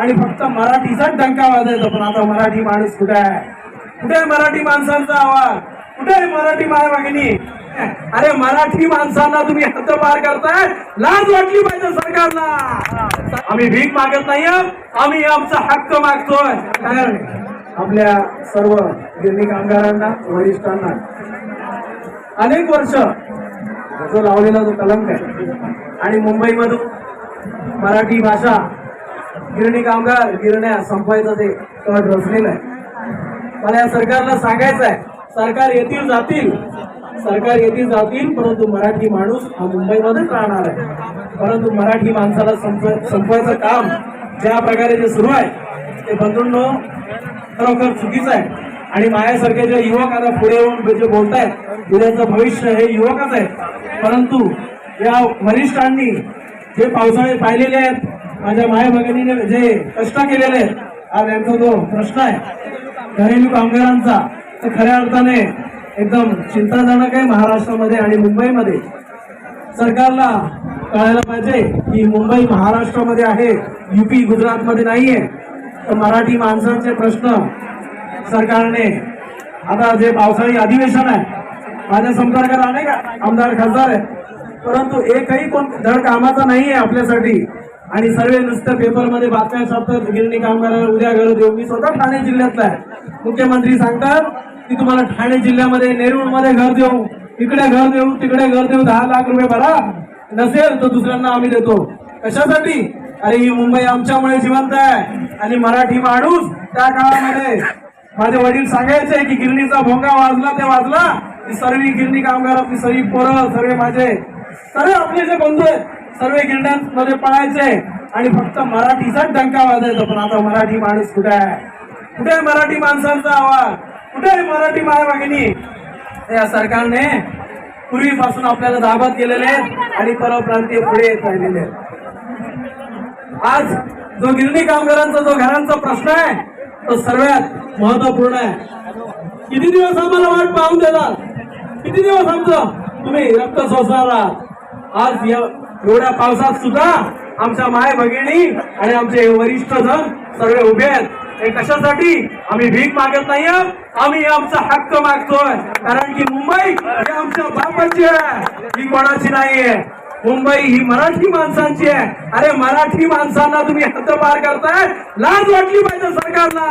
आणि फक्त मराठीचाच डंका वाजायचा पण आता मराठी माणूस कुठे आहे? कुठे आहे मराठी माणसांचा आवाज? कुठे आहे मराठी माय मागणी अरे मराठी माणसांना तुम्ही हद्दपार करताय? लाज वाटली पाहिजे सरकारला. आम्ही भीक मागत नाही आम्ही आमचा हक्क मागतोय. कारण आपल्या सर्व गिरणी कामगारांना वरिष्ठांना अनेक वर्ष जो लावलेला जो कलंक आहे आणि मुंबईमधून मराठी भाषा गिरणी कामगार गिरण्या संपायचा ते कट रचलेला आहे. मला या सरकारला सांगायचं आहे सरकार येतील जातील. सरकार येतील जातील परंतु मराठी माणूस हा मुंबईमध्येच राहणार आहे. परंतु मराठी माणसाला संप संपवायचं काम ज्या प्रकारे जे सुरू आहे ते बंधूंनो खरोखर चुकीचं आहे. आणि माझ्यासारखे जे युवक आता पुढे येऊन जे बोलतायत उद्याचं भविष्य हे युवकच आहे. परंतु या वरिष्ठांनी जे पावसाळे पाहिलेले आहेत माझ्या माय भगिनीने जे कष्ट केलेले आहेत आज यांचा जो प्रश्न आहे घरेलू कामगारांचा तर खऱ्या अर्थाने एकदम चिंताजनक आहे महाराष्ट्रामध्ये आणि मुंबईमध्ये. सरकारला कळायला पाहिजे की मुंबई महाराष्ट्रामध्ये आहे युपी गुजरातमध्ये नाहीये. तर मराठी माणसांचे प्रश्न सरकारने आता जे पावसाळी अधिवेशन आहे माझ्या संपर्कात अनेक आमदार खासदार आहेत. परंतु एकही कोण धड कामाचा आहे आपल्यासाठी. आणि सर्व नुसतं पेपरमध्ये बातम्या छापतात गिरणी कामगारांना उद्या घर देऊ मी स्वतः ठाणे जिल्ह्यातला आहे. मुख्यमंत्री सांगतात की तुम्हाला ठाणे जिल्ह्यामध्ये नेरूळमध्ये घर देऊ. इकडे घर देऊ तिकडे घर देऊ. दहा लाख रुपये भरा. नसेल तर दुसऱ्यांना आम्ही देतो. कशासाठी? अरे ही मुंबई आमच्यामुळे जिवंत आहे. आणि मराठी माणूस त्या काळामध्ये. माझे वडील सांगायचे की गिरणीचा भोंगा वाजला ते वाजला. सर्व गिरणी कामगारातली सर्व पोरं सर्व माझे. सर्व आपले जे बंधू आहेत सर्व गिरण्यांमध्ये पळायचे आणि फक्त मराठीचाच डंका वाजायचा पण आता मराठी माणूस कुठे आहे? कुठे आहे मराठी माणसांचा आवाज? कुठे आहे मराठी माय या सरकारने पूर्वीपासून आपल्याला दाबत केलेले आहेत आणि परप्रांतीय पुढे येत राहिलेले आज जो गिरणी कामगारांचा जो घरांचा प्रश्न आहे तो सर्वात महत्त्वपूर्ण आहे. किती दिवस आम्हाला वाट पाहून देणार? किती दिवस आमचं? तुम्ही रक्त सोसणार आहात. आज या एवढ्या पावसात सुद्धा आमच्या माय भगिनी आणि आमचे वरिष्ठ जण सगळे उभे आहेत. हे कशासाठी? आम्ही भीक मागत नाही आम्ही आमचा हक्क मागतोय. कारण की मुंबई ही आमच्या बापाची आहे. ही कोणाची नाहीये. मुंबई ही मराठी माणसांची आहे. अरे मराठी माणसांना तुम्ही हद्दपार करताय. लाज वाटली पाहिजे सरकारला.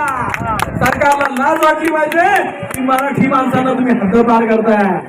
सरकारला लाज वाटली पाहिजे की मराठी माणसांना तुम्ही हद्दपार करताय.